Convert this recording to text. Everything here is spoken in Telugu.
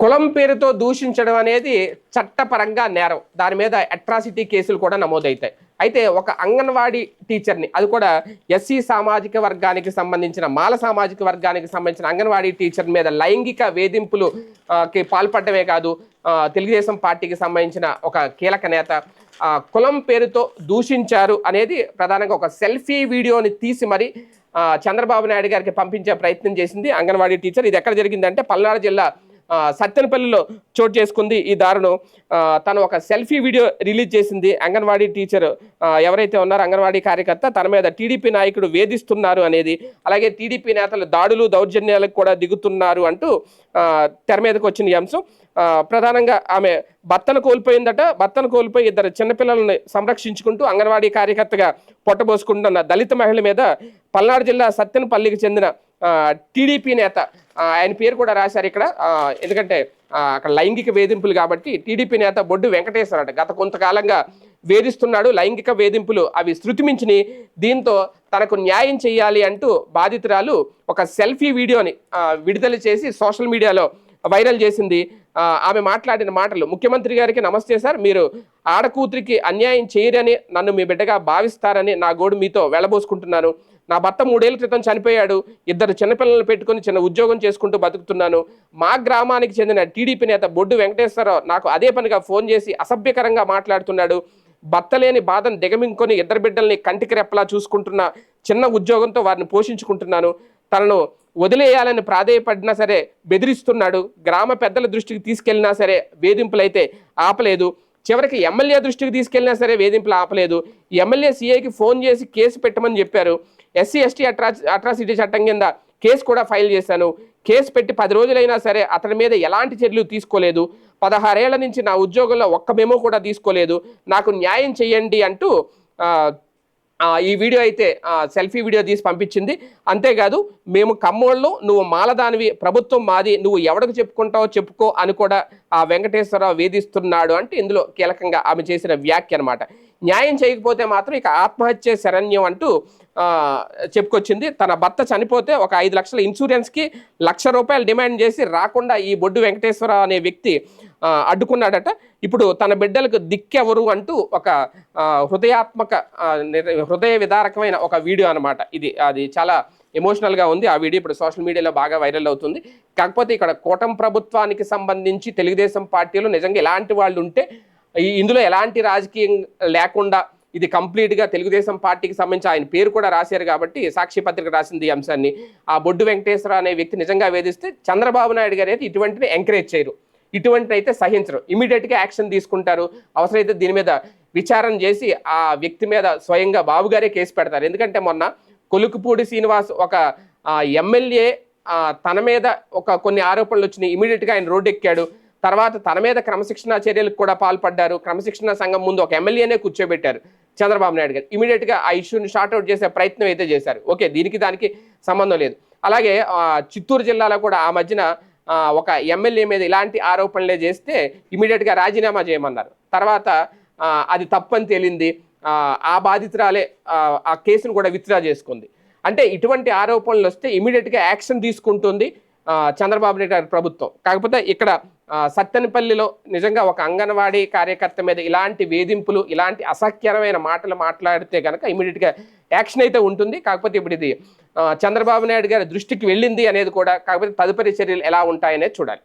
కులం పేరుతో దూషించడం అనేది చట్టపరంగా నేరం. దాని మీద అట్రాసిటీ కేసులు కూడా నమోదవుతాయి అయితే ఒక అంగన్వాడీ టీచర్ని అది కూడా ఎస్సీ సామాజిక వర్గానికి సంబంధించిన మాల సామాజిక వర్గానికి సంబంధించిన అంగన్వాడీ టీచర్ మీద లైంగిక వేధింపులుకి పాల్పడమే కాదు తెలుగుదేశం పార్టీకి సంబంధించిన ఒక కీలక నేత. కులం పేరుతో దూషించారు అనేది ప్రధానంగా ఒక సెల్ఫీ వీడియోని తీసి మరి చంద్రబాబు నాయుడు గారికి పంపించే ప్రయత్నం చేసింది అంగన్వాడీ టీచర్. ఇది ఎక్కడ జరిగిందంటే పల్నాడు జిల్లా సత్తెనపల్లిలో చోటు చేసుకుంది ఈ దారుణం. తను ఒక సెల్ఫీ వీడియో రిలీజ్ చేసింది. అంగన్వాడీ టీచర్ ఎవరైతే ఉన్నారో అంగన్వాడీ కార్యకర్త తన మీద టీడీపీ నాయకుడు వేధిస్తున్నారు అనేది అలాగే టీడీపీ నేతలు దాడులు దౌర్జన్యాలకు కూడా దిగుతున్నారు అంటూ తెర మీదకి వచ్చిన ఈ అంశం. ప్రధానంగా ఆమె భర్తను కోల్పోయిందట. భర్తను కోల్పోయి ఇద్దరు చిన్నపిల్లల్ని సంరక్షించుకుంటూ అంగన్వాడీ కార్యకర్తగా పొట్టబోసుకుంటున్న దళిత మహిళ మీద పల్నాడు జిల్లా సత్తెనపల్లికి చెందిన టీడీపీ నేత. ఆయన పేరు కూడా రాశారు ఇక్కడ. ఎందుకంటే అక్కడ లైంగిక వేధింపులు కాబట్టి టీడీపీ నేత బొడ్డు వెంకటేశ్వర గత కొంతకాలంగా వేధిస్తున్నాడు. లైంగిక వేధింపులు అవి శృతిమించిని దీంతో తనకు న్యాయం చేయాలి అంటూ బాధితురాలు ఒక సెల్ఫీ వీడియోని విడుదల చేసి సోషల్ మీడియాలో వైరల్ చేసింది. ఆమె మాట్లాడిన మాటలు ముఖ్యమంత్రి గారికి నమస్తే సార్. మీరు ఆడకూతురికి అన్యాయం చేయరని నన్ను మీ బిడ్డగా భావిస్తారని నా గోడు మీతో వెళ్ళబోసుకుంటున్నాను నా భర్త మూడేళ్ళ క్రితం చనిపోయాడు. ఇద్దరు చిన్నపిల్లలను పెట్టుకొని చిన్న ఉద్యోగం చేసుకుంటూ బతుకుతున్నాను. మా గ్రామానికి చెందిన టీడీపీ నేత బొడ్డు వెంకటేశ్వరరావు నాకు అదే పనిగా ఫోన్ చేసి అసభ్యకరంగా మాట్లాడుతున్నాడు. భర్త లేని బాధను దిగమింగుకొని ఇద్దరు బిడ్డల్ని కంటికి రెప్పలా చూసుకుంటున్న చిన్న ఉద్యోగంతో వారిని పోషించుకుంటున్నాను. తనను వదిలేయాలని ప్రాధేయపడినా సరే బెదిరిస్తున్నాడు. గ్రామ పెద్దల దృష్టికి తీసుకెళ్ళినా సరే వేధింపులైతే ఆపలేదు. చివరికి ఎమ్మెల్యే దృష్టికి తీసుకెళ్ళినా సరే వేధింపులు ఆపలేదు. ఎమ్మెల్యే సీఐకి ఫోన్ చేసి కేసు పెట్టమని చెప్పారు. ఎస్సీ ఎస్టీ అట్రా అట్రాసిటీ చట్టం కింద కేసు కూడా ఫైల్ చేశాను. కేసు పెట్టి పది రోజులైనా సరే అతని మీద ఎలాంటి చర్యలు తీసుకోలేదు. పదహారేళ్ళ నుంచి నా ఉద్యోగంలో ఒక్క మెమో కూడా తీసుకోలేదు. నాకు న్యాయం చేయండి అంటూ ఈ వీడియో అయితే సెల్ఫీ వీడియో తీసి పంపించింది. అంతేకాదు మేము కమ్మోళ్ళు నువ్వు మాలదానివి ప్రభుత్వం మాది నువ్వు ఎవడకు చెప్పుకుంటావో చెప్పుకో అని కూడా ఆ వెంకటేశ్వరరావు వేధిస్తున్నాడు అంటే ఇందులో కీలకంగా ఆమె చేసిన వ్యాఖ్య అనమాట న్యాయం చేయకపోతే మాత్రం ఇక ఆత్మహత్య శరణ్యం అంటూ చెప్పుకొచ్చింది. తన భర్త చనిపోతే ఒక ఐదు లక్షల ఇన్సూరెన్స్కి లక్ష రూపాయలు డిమాండ్ చేసి రాకుండా ఈ బొడ్డు వెంకటేశ్వర అనే వ్యక్తి అడ్డుకున్నాడట. ఇప్పుడు తన బిడ్డలకు దిక్కెవరు అంటూ ఒక హృదయాత్మక హృదయ విదారకమైన ఒక వీడియో అనమాట ఇది అది చాలా ఎమోషనల్గా ఉంది. ఆ వీడియో ఇప్పుడు సోషల్ మీడియాలో బాగా వైరల్ అవుతుంది. కాకపోతే ఇక్కడ కూటమి ప్రభుత్వానికి సంబంధించి తెలుగుదేశం పార్టీలో నిజంగా ఎలాంటి వాళ్ళు ఉంటే ఇందులో ఎలాంటి రాజకీయం లేకుండా ఇది కంప్లీట్గా తెలుగుదేశం పార్టీకి సంబంధించి ఆయన పేరు కూడా రాశారు కాబట్టి సాక్షి పత్రిక రాసింది ఈ అంశాన్ని. ఆ బొడ్డు వెంకటేశ్వర అనే వ్యక్తి నిజంగా వేధిస్తే చంద్రబాబు నాయుడు గారు అయితే ఇటువంటిని ఎంకరేజ్ చేయరు. ఇటువంటి అయితే సహించరు. ఇమీడియట్గా యాక్షన్ తీసుకుంటారు. అవసరమైతే దీని మీద విచారణ చేసి ఆ వ్యక్తి మీద స్వయంగా బాబు గారే కేసు పెడతారు. ఎందుకంటే మొన్న కొలుకుపూడి శ్రీనివాస్ ఒక ఎమ్మెల్యే తన మీద ఒక కొన్ని ఆరోపణలు వచ్చినాయి. ఇమీడియట్గా ఆయన రోడ్డు ఎక్కాడు. తర్వాత తన మీద క్రమశిక్షణ చర్యలకు కూడా పాల్పడ్డారు. క్రమశిక్షణ సంఘం ముందు ఒక ఎమ్మెల్యేనే కూర్చోబెట్టారు చంద్రబాబు నాయుడు గారు. ఇమీడియట్గా ఆ ఇష్యూని షార్ట్అవుట్ చేసే ప్రయత్నం అయితే చేశారు. ఓకే దీనికి దానికి సంబంధం లేదు. అలాగే చిత్తూరు జిల్లాలో కూడా ఆ మధ్యన ఒక ఎమ్మెల్యే మీద ఇలాంటి ఆరోపణలే చేస్తే ఇమీడియట్గా రాజీనామా చేయమన్నారు. తర్వాత అది తప్పని తేలింది. ఆ, బాధితురాలే ఆ, కేసును కూడా విత్డ్రా చేసుకుంది. అంటే ఇటువంటి ఆరోపణలు వస్తే ఇమీడియట్గా యాక్షన్ తీసుకుంటుంది చంద్రబాబు నాయుడు గారి ప్రభుత్వం. కాకపోతే ఇక్కడ సత్తెనపల్లిలో నిజంగా ఒక అంగన్వాడీ కార్యకర్త మీద ఇలాంటి వేధింపులు ఇలాంటి అసహ్యకరమైన మాటలు మాట్లాడితే కనుక ఇమీడియట్గా యాక్షన్ అయితే ఉంటుంది. కాకపోతే ఇప్పుడు ఇది చంద్రబాబు నాయుడు గారి దృష్టికి వెళ్ళింది అనేది కూడా కాకపోతే తదుపరి చర్యలు ఎలా ఉంటాయనేది చూడాలి.